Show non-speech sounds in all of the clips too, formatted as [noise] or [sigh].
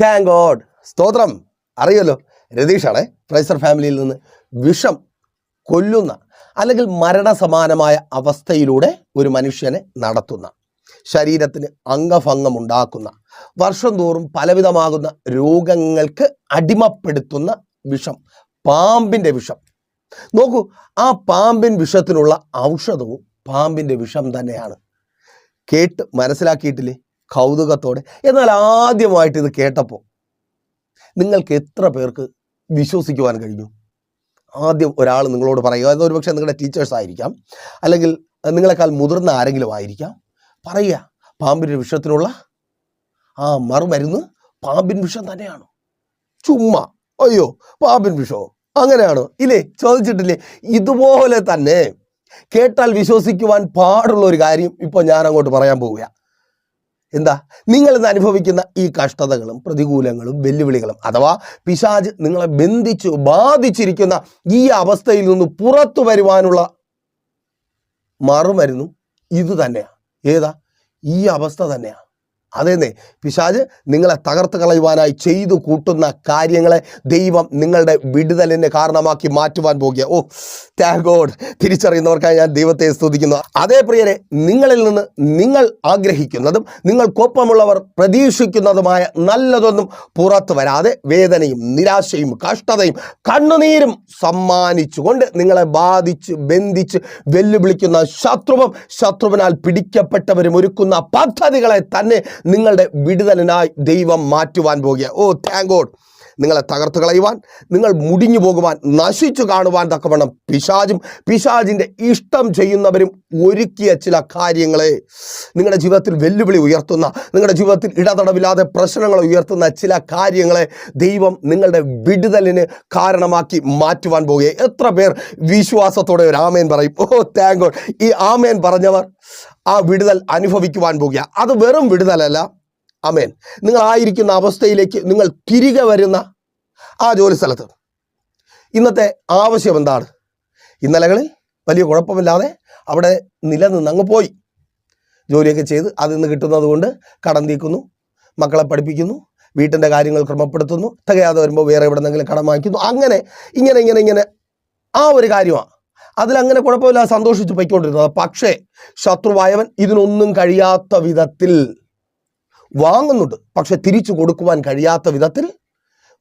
Thank God സ്തോത്രം. അറിയല്ലോ രതീഷാണേ പ്രൈസർ ഫാമിലിയിൽ നിന്ന് വിഷം കൊല്ലുന്ന അല്ലെങ്കിൽ മരണസമാനമായ അവസ്ഥയിലൂടെ ഒരു മനുഷ്യനെ നടത്തുന്ന ശരീരത്തിന് അംഗഭംഗമുണ്ടാക്കുന്ന വർഷം തോറും പലവിധമാകുന്ന രോഗങ്ങൾക്ക് അടിമപ്പെടുത്തുന്ന വിഷം പാമ്പിന്റെ വിഷം. നോക്കൂ ആ പാമ്പിൻ വിഷത്തിനുള്ള ഔഷധവും പാമ്പിന്റെ വിഷം തന്നെയാണ്. കേട്ട് മനസ്സിലാക്കിയിട്ടില്ലേ? കൗതുകത്തോടെ. എന്നാൽ ആദ്യമായിട്ട് ഇത് കേട്ടപ്പോൾ നിങ്ങൾക്ക് എത്ര പേർക്ക് വിശ്വസിക്കുവാൻ കഴിഞ്ഞു? ആദ്യം ഒരാൾ നിങ്ങളോട് പറയുക അത് ഒരുപക്ഷെ നിങ്ങളുടെ ടീച്ചേഴ്സ് ആയിരിക്കാം. അല്ലെങ്കിൽ നിങ്ങളെക്കാൾ മുതിർന്ന ആരെങ്കിലും ആയിരിക്കാം. പറയുക പാമ്പിന്റെ വിഷത്തിനുള്ള ആ മറുമരുന്ന് പാമ്പിൻ വിഷം തന്നെയാണ്. ചുമ്മാ അയ്യോ പാമ്പിൻ വിഷമോ? അങ്ങനെയാണോ. ഇല്ലേ? ചോദിച്ചിട്ടില്ലേ? ഇതുപോലെ തന്നെ കേട്ടാൽ വിശ്വസിക്കുവാൻ പാടുള്ള ഒരു കാര്യം ഇപ്പോൾ ഞാൻ അങ്ങോട്ട് പറയാൻ പോവുക എന്താ? നിങ്ങൾ ഇന്ന് അനുഭവിക്കുന്ന ഈ കഷ്ടതകളും പ്രതികൂലങ്ങളും വെല്ലുവിളികളും അഥവാ പിശാജ് നിങ്ങളെ ബന്ധിച്ചു ബാധിച്ചിരിക്കുന്ന ഈ അവസ്ഥയിൽ നിന്ന് പുറത്തു വരുവാനുള്ള മറുമരുന്നും ഇത് തന്നെയാണ് ഏതാ? ഈ അവസ്ഥ തന്നെയാ. അതേന്നെ പിശാജ് നിങ്ങളെ തകർത്ത് കളയുവാനായി ചെയ്തു കൂട്ടുന്ന കാര്യങ്ങളെ ദൈവം നിങ്ങളുടെ വിടുതലിനെ കാരണമാക്കി മാറ്റുവാൻ പോകുക. ഓ താങ്ക് ഗോഡ് തിരിച്ചറിയുന്നവർക്കായി ഞാൻ ദൈവത്തെ സ്തുതിക്കുന്നു. അതേ പ്രിയരെ നിങ്ങളിൽ നിന്ന് നിങ്ങൾ ആഗ്രഹിക്കുന്നതും നിങ്ങൾക്കൊപ്പമുള്ളവർ പ്രതീക്ഷിക്കുന്നതുമായ നല്ലതൊന്നും പുറത്തു വരാതെ വേദനയും നിരാശയും കഷ്ടതയും കണ്ണുനീരും സമ്മാനിച്ചുകൊണ്ട് നിങ്ങളെ ബാധിച്ച് ബന്ധിച്ച് വെല്ലുവിളിക്കുന്ന ശത്രുവും ശത്രുവിനാൽ പിടിക്കപ്പെട്ടവരും ഒരുക്കുന്ന പദ്ധതികളെ തന്നെ നിങ്ങളുടെ വിടുതലിനായി ദൈവം മാറ്റുവാൻ പോകുക. ഓ താങ്ക് ഗോഡ് നിങ്ങളെ തകർത്ത് കളയുവാൻ നിങ്ങൾ മുടിഞ്ഞു പോകുവാൻ നശിച്ചു കാണുവാൻ തക്കവണ്ണം പിശാചും പിശാചിന്റെ ഇഷ്ടം ചെയ്യുന്നവരും ഒരുക്കിയ ചില കാര്യങ്ങളെ നിങ്ങളുടെ ജീവിതത്തിൽ വെല്ലുവിളി ഉയർത്തുന്ന നിങ്ങളുടെ ജീവിതത്തിൽ ഇടതടവില്ലാതെ പ്രശ്നങ്ങൾ ഉയർത്തുന്ന ചില കാര്യങ്ങളെ ദൈവം നിങ്ങളുടെ വിടുതലിന് കാരണമാക്കി മാറ്റുവാൻ പോകുക എത്ര പേർ വിശ്വാസത്തോടെ ഒരു ആമേൻ പറയും. ഓ താങ്ക് ഗോഡ് ഈ ആമേൻ പറഞ്ഞവർ ആ വിടുതൽ അനുഭവിക്കുവാൻ പോകുക അത് വെറും വിടുതലല്ല. അമേൻ നിങ്ങൾ ആയിരിക്കുന്ന അവസ്ഥയിലേക്ക് നിങ്ങൾ തിരികെ വരുന്ന ആ ജോലി സ്ഥലത്ത് ഇന്നത്തെ ആവശ്യം എന്താണ്? ഇന്നലകളിൽ വലിയ കുഴപ്പമില്ലാതെ അവിടെ നിലനിന്ന് അങ്ങ് പോയി. ജോലിയൊക്കെ ചെയ്ത് അതിൽ നിന്ന് കിട്ടുന്നത് കൊണ്ട് കടം തീക്കുന്നു മക്കളെ പഠിപ്പിക്കുന്നു വീട്ടിന്റെ കാര്യങ്ങൾ ക്രമപ്പെടുത്തുന്നു തികയാതെ വരുമ്പോൾ വേറെ എവിടെ നിന്നെങ്കിലും കടം വാങ്ങിക്കുന്നു. അങ്ങനെ ഇങ്ങനെ ഇങ്ങനെ ഇങ്ങനെ ആ ഒരു കാര്യമാണ്. അതിലങ്ങനെ കുഴപ്പമില്ലാതെ സന്തോഷിച്ച് പോയിക്കൊണ്ടിരുന്നത്. പക്ഷേ ശത്രുവായവൻ ഇതിനൊന്നും കഴിയാത്ത വിധത്തിൽ വാങ്ങുന്നുണ്ട്. പക്ഷെ തിരിച്ചു കൊടുക്കുവാൻ കഴിയാത്ത വിധത്തിൽ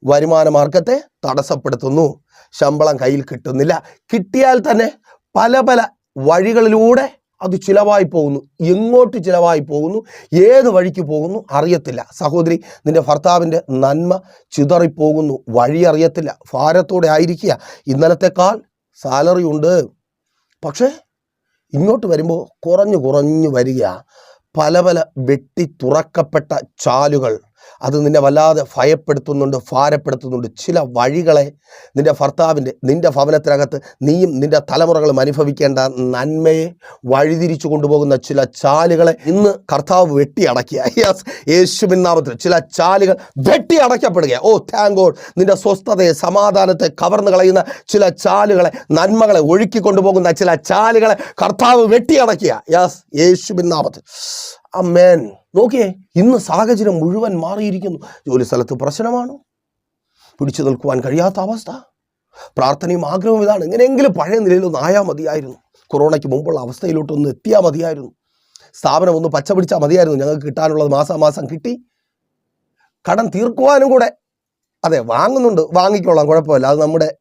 വരുമാന മാർഗത്തെ തടസ്സപ്പെടുത്തുന്നു. ശമ്പളം കയ്യിൽ കിട്ടുന്നില്ല. കിട്ടിയാൽ തന്നെ പല പല വഴികളിലൂടെ അത് ചിലവായി പോകുന്നു. എങ്ങോട്ട് ചിലവായി പോകുന്നു? ഏത് വഴിക്ക് പോകുന്നു? അറിയത്തില്ല. സഹോദരി നിന്റെ ഭർത്താവിന്റെ നന്മ ചിതറിപ്പോകുന്നു. വഴി അറിയത്തില്ല. ഭാരത്തോടെ ആയിരിക്കുക. ഇന്നലത്തെക്കാൾ സാലറി ഉണ്ട്. പക്ഷേ ഇങ്ങോട്ട് വരുമ്പോൾ കുറഞ്ഞു കുറഞ്ഞു വരിക. പല പല വെട്ടി തുറക്കപ്പെട്ട ചാലുകൾ. അത് നിന്നെ വല്ലാതെ ഭയപ്പെടുത്തുന്നുണ്ട് ഭാരപ്പെടുത്തുന്നുണ്ട്. ചില വഴികളെ നിന്റെ ഭർത്താവിന്റെ നിന്റെ ഭവനത്തിനകത്ത് നീയും നിന്റെ തലമുറകളും അനുഭവിക്കേണ്ട നന്മയെ വഴിതിരിച്ചു കൊണ്ടുപോകുന്ന ചില ചാലുകളെ ഇന്ന് കർത്താവ് വെട്ടി അടക്കിയ യെസ് യേശുവിൻ ചില ചാലുകൾ വെട്ടി അടയ്ക്കപ്പെടുക ഓ താങ്ക് ഗോഡ് നിന്റെ സ്വസ്ഥതയെ സമാധാനത്തെ കവർന്നു കളയുന്ന ചില ചാലുകളെ നന്മകളെ ഒഴുക്കി കൊണ്ടുപോകുന്ന ചില ചാലുകളെ കർത്താവ് വെട്ടി അടക്കിയ യെസ് യേശുവിൻ നാമത്തിൽ. അമ്മേൻ നോക്കിയേ ഇന്ന് സാഹചര്യം മുഴുവൻ മാറിയിരിക്കുന്നു. ജോലി സ്ഥലത്ത് പ്രശ്നമാണോ? പിടിച്ചു നിൽക്കുവാൻ കഴിയാത്ത അവസ്ഥ? പ്രാർത്ഥനയും ആഗ്രഹവും ഇതാണ്. എങ്ങനെയെങ്കിലും പഴയ നിലയിലൊന്ന് ആയാൽ മതിയായിരുന്നു. കൊറോണയ്ക്ക് മുമ്പുള്ള അവസ്ഥയിലോട്ടൊന്ന് എത്തിയാൽ മതിയായിരുന്നു. സ്ഥാപനം ഒന്ന് പച്ച പിടിച്ചാൽ മതിയായിരുന്നു. ഞങ്ങൾക്ക് കിട്ടാനുള്ളത് മാസാമാസം കിട്ടി. കടം തീർക്കുവാനും കൂടെ. അതെ വാങ്ങുന്നുണ്ട്. വാങ്ങിക്കോളാം കുഴപ്പമില്ല. അത് നമ്മുടെ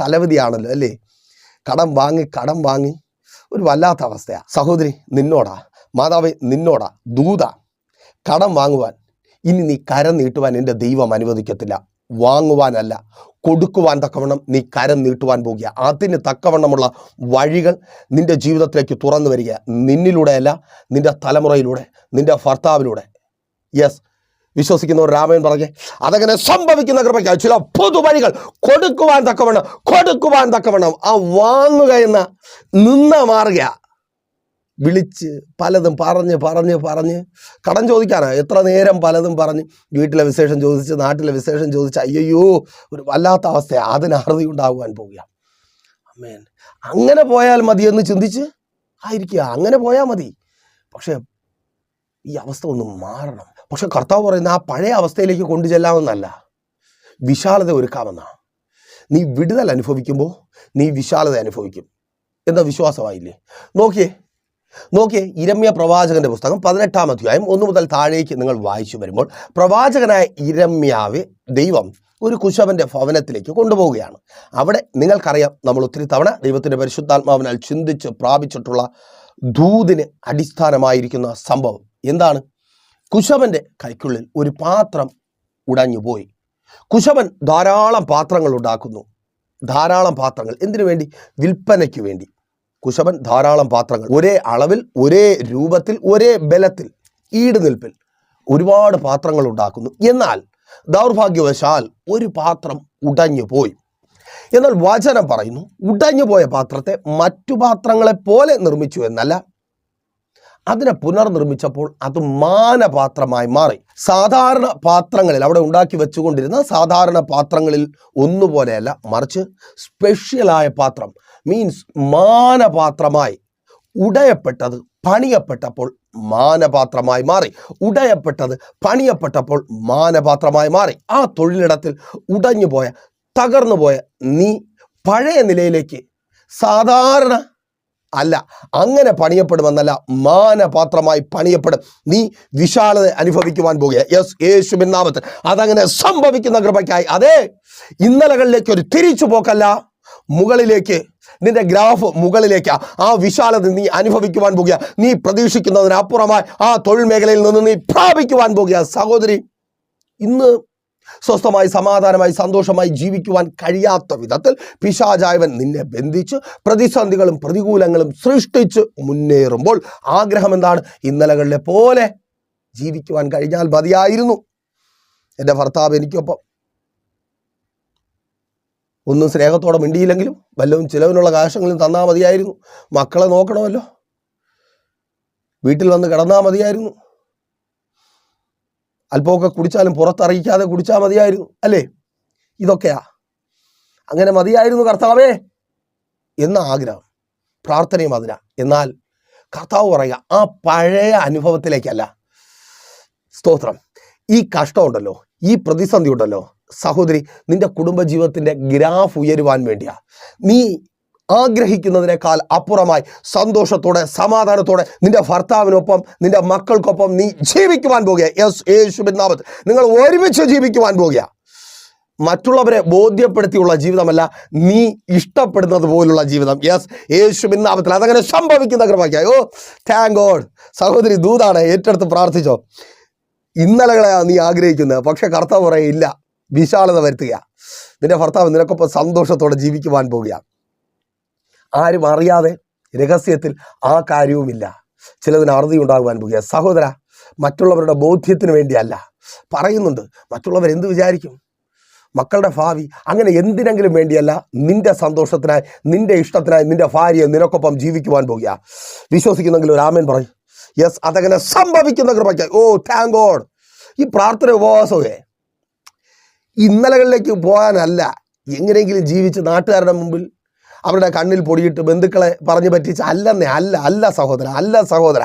തലവിധിയാണല്ലോ അല്ലേ? കടം വാങ്ങി കടം വാങ്ങി. ഒരു വല്ലാത്ത അവസ്ഥയാണ് സഹോദരി നിന്നോടാ. മാതാവ് നിന്നോടാ. ദൂത. കടം വാങ്ങുവാൻ. ഇനി നീ കരം നീട്ടുവാൻ എന്റെ ദൈവം അനുവദിക്കത്തില്ല. വാങ്ങുവാനല്ല കൊടുക്കുവാൻ തക്കവണ്ണം നീ കരം നീട്ടുവാൻ പോകുക. അതിന് തക്കവണ്ണമുള്ള വഴികൾ നിന്റെ ജീവിതത്തിലേക്ക് തുറന്നു വരിക. നിന്നിലൂടെയല്ല നിന്റെ തലമുറയിലൂടെ നിന്റെ ഭർത്താവിലൂടെ. യെസ് വിശ്വസിക്കുന്നവർ രാമയൻ പറഞ്ഞു അതങ്ങനെ സംഭവിക്കുന്ന കൃപയ്ക്ക് ചില പുതുവഴികൾ കൊടുക്കുവാൻ തക്കവണ്ണം കൊടുക്കുവാൻ തക്കവണ്ണം. ആ വാങ്ങുക എന്ന നിന്ന മാറുക വിളിച്ച് പലതും പറഞ്ഞ് പറഞ്ഞ് പറഞ്ഞ്. കടം ചോദിക്കാനാണ് എത്ര നേരം പലതും പറഞ്ഞ്. വീട്ടിലെ വിശേഷം ചോദിച്ച് നാട്ടിലെ വിശേഷം ചോദിച്ച് അയ്യോ ഒരു വല്ലാത്ത അവസ്ഥയാണ് അതിന് അറുതി ഉണ്ടാകുവാൻ പോവുക അമ്മേൻ അങ്ങനെ പോയാൽ മതി എന്ന് ചിന്തിച്ച് ആയിരിക്കുക. അങ്ങനെ പോയാൽ മതി. പക്ഷേ ഈ അവസ്ഥ ഒന്ന് മാറണം. പക്ഷെ കർത്താവ് പറയുന്ന ആ പഴയ അവസ്ഥയിലേക്ക് കൊണ്ടു ചെല്ലാമെന്നല്ല വിശാലത ഒരുക്കാമെന്നാണ് നീ വിടുതൽ അനുഭവിക്കുമ്പോൾ നീ വിശാലത അനുഭവിക്കും. എന്ന വിശ്വാസമായില്ലേ? നോക്കിയേ. നോക്കിയേ ഇരമ്യ പ്രവാചകന്റെ പുസ്തകം പതിനെട്ടാം അധ്യായം ഒന്നു മുതൽ താഴേക്ക് നിങ്ങൾ വായിച്ചു വരുമ്പോൾ പ്രവാചകനായ ഇരമ്യാവെ ദൈവം ഒരു കുശവന്റെ ഭവനത്തിലേക്ക് കൊണ്ടുപോവുകയാണ്. അവിടെ നിങ്ങൾക്കറിയാം നമ്മൾ ഒത്തിരി തവണ ദൈവത്തിന്റെ പരിശുദ്ധാത്മാവിനാൽ ചിന്തിച്ച് പ്രാപിച്ചിട്ടുള്ള ദൂതിന് അടിസ്ഥാനമായിരിക്കുന്ന സംഭവം എന്താണ്? കുശവന്റെ കൈക്കുള്ളിൽ ഒരു പാത്രം ഉടഞ്ഞുപോയി. കുശവൻ ധാരാളം പാത്രങ്ങൾ ഉണ്ടാക്കുന്നു. ധാരാളം പാത്രങ്ങൾ. എന്തിനു വേണ്ടി? വിൽപ്പനയ്ക്ക് വേണ്ടി. കുശവൻ ധാരാളം പാത്രങ്ങൾ ഒരേ അളവിൽ ഒരേ രൂപത്തിൽ ഒരേ ബലത്തിൽ ഈട് നിൽപ്പിൽ ഒരുപാട് പാത്രങ്ങൾ ഉണ്ടാക്കുന്നു. എന്നാൽ ദൗർഭാഗ്യവശാൽ ഒരു പാത്രം ഉടഞ്ഞു പോയി. എന്നാൽ വചനം പറയുന്നു ഉടഞ്ഞു പോയ പാത്രത്തെ മറ്റു പാത്രങ്ങളെ പോലെ നിർമ്മിച്ചു എന്നല്ല. അതിനെ പുനർനിർമ്മിച്ചപ്പോൾ അത് മാനപാത്രമായി മാറി. സാധാരണ പാത്രങ്ങളിൽ അവിടെ ഉണ്ടാക്കി വെച്ചുകൊണ്ടിരുന്ന സാധാരണ പാത്രങ്ങളിൽ ഒന്നുപോലെയല്ല മറിച്ച് സ്പെഷ്യലായ പാത്രം മീൻസ് മാനപാത്രമായി. ഉടയപ്പെട്ടത് പണിയപ്പെട്ടപ്പോൾ മാനപാത്രമായി മാറി. ഉടയപ്പെട്ടത് പണിയപ്പെട്ടപ്പോൾ മാനപാത്രമായി മാറി. ആ തൊഴിലിടത്തിൽ ഉടഞ്ഞുപോയ തകർന്നുപോയ നീ പഴയ നിലയിലേക്ക് സാധാരണ അല്ല അങ്ങനെ പണിയപ്പെടുമെന്നല്ല മാനപാത്രമായി പണിയപ്പെടും. നീ വിശാലത അനുഭവിക്കുവാൻ പോകുക. യെസ് യേശു നാമത്തിൽ. അതങ്ങനെ സംഭവിക്കുന്ന കൃപയ്ക്കായി. അതെ ഇന്നലകളിലേക്ക് ഒരു തിരിച്ചു പോക്കല്ല മുകളിലേക്ക് നിന്റെ ഗ്രാഫ് മുകളിലേക്ക് ആ വിശാലത നീ അനുഭവിക്കുവാൻ പോകുക. നീ പ്രതീക്ഷിക്കുന്നതിനപ്പുറമായി ആ തൊഴിൽ മേഖലയിൽ നിന്ന് നീ പ്രാപിക്കുവാൻ പോകുക. സഹോദരി ഇന്ന് സ്വസ്ഥമായി സമാധാനമായി സന്തോഷമായി ജീവിക്കുവാൻ കഴിയാത്ത വിധത്തിൽ പിശാചായവൻ നിന്നെ ബന്ധിച്ച് പ്രതിസന്ധികളും പ്രതികൂലങ്ങളും സൃഷ്ടിച്ച് മുന്നേറുമ്പോൾ ആഗ്രഹം എന്താണ്? ഇന്നലകളിലെ പോലെ ജീവിക്കുവാൻ കഴിഞ്ഞാൽ മതിയായിരുന്നു. എന്റെ ഭർത്താവ് എനിക്കൊപ്പം ഒന്നും സ്നേഹത്തോടെ മിണ്ടിയില്ലെങ്കിലും വല്ലതും ചിലവിനുള്ള കാശങ്ങളും തന്നാൽ മതിയായിരുന്നു. മക്കളെ നോക്കണമല്ലോ. വീട്ടിൽ വന്ന് കിടന്നാൽ മതിയായിരുന്നു. അല്പമൊക്കെ കുടിച്ചാലും പുറത്തറിയിക്കാതെ കുടിച്ചാൽ മതിയായിരുന്നു അല്ലേ? ഇതൊക്കെയാ. അങ്ങനെ മതിയായിരുന്നു കർത്താവേ എന്ന ആഗ്രഹം. പ്രാർത്ഥനയും അതിനാ. എന്നാൽ കർത്താവ് പറയുക ആ പഴയ അനുഭവത്തിലേക്കല്ല. സ്തോത്രം. ഈ കഷ്ടമുണ്ടല്ലോ ഈ പ്രതിസന്ധി ഉണ്ടല്ലോ സഹോദരി നിന്റെ കുടുംബജീവിതത്തിന്റെ ഗ്രാഫ് ഉയരുവാൻ വേണ്ടിയാ. നീ ആഗ്രഹിക്കുന്നതിനേക്കാൾ അപ്പുറമായി സന്തോഷത്തോടെ സമാധാനത്തോടെ നിന്റെ ഭർത്താവിനൊപ്പം നിന്റെ മക്കൾക്കൊപ്പം നീ ജീവിക്കുവാൻ പോകുക യെസ് യേശു നാമത്തിൽ. നിങ്ങൾ ഒരുമിച്ച് ജീവിക്കുവാൻ പോകുക മറ്റുള്ളവരെ ബോധ്യപ്പെടുത്തിയുള്ള ജീവിതമല്ല നീ ഇഷ്ടപ്പെടുന്നത് പോലുള്ള ജീവിതം. യെസ് യേശു നാമത്തിൽ. അതങ്ങനെ സംഭവിക്കുന്ന കൃപയ്ക്കായി ഓ താങ്ക് ഗോഡ് സഹോദരി ദൂതാണ്. ഏറ്റെടുത്ത് പ്രാർത്ഥിച്ചോ. ഇന്നലകളെയാണ് നീ ആഗ്രഹിക്കുന്നത് പക്ഷെ കർത്താവ് പറയില്ല വിശാലത വരുത്തുക. നിന്റെ ഭർത്താവ് നിനക്കൊപ്പം സന്തോഷത്തോടെ ജീവിക്കുവാൻ പോവുകയാണ് ആരും അറിയാതെ രഹസ്യത്തിൽ ആ കാര്യവുമില്ല. ചിലതിന് അറുതി ഉണ്ടാകുവാൻ പോകുക സഹോദര മറ്റുള്ളവരുടെ ബോധ്യത്തിന് വേണ്ടിയല്ല. പറയുന്നുണ്ട് മറ്റുള്ളവർ എന്ത് വിചാരിക്കും? മക്കളുടെ ഭാവി അങ്ങനെ എന്തിനെങ്കിലും വേണ്ടിയല്ല. നിന്റെ സന്തോഷത്തിനായി നിന്റെ ഇഷ്ടത്തിനായി നിന്റെ ഭാര്യയെ നിനക്കൊപ്പം ജീവിക്കുവാൻ പോകുക വിശ്വസിക്കുന്നെങ്കിൽ ഒരു ആമേൻ പറയും. യെസ് അതങ്ങനെ സംഭവിക്കുന്ന കൃപയ്ക്ക്. ഓ താങ്ക് ഗോഡ് ഈ പ്രാർത്ഥന ഉപവാസമേ. ഇന്നലകളിലേക്ക് പോകാനല്ല. എങ്ങനെയെങ്കിലും ജീവിച്ച് നാട്ടുകാരുടെ മുമ്പിൽ അവരുടെ കണ്ണിൽ പൊടിയിട്ട് ബന്ധുക്കളെ പറഞ്ഞു പറ്റിച്ച് അല്ലെന്നേ അല്ല അല്ല സഹോദര അല്ല സഹോദര.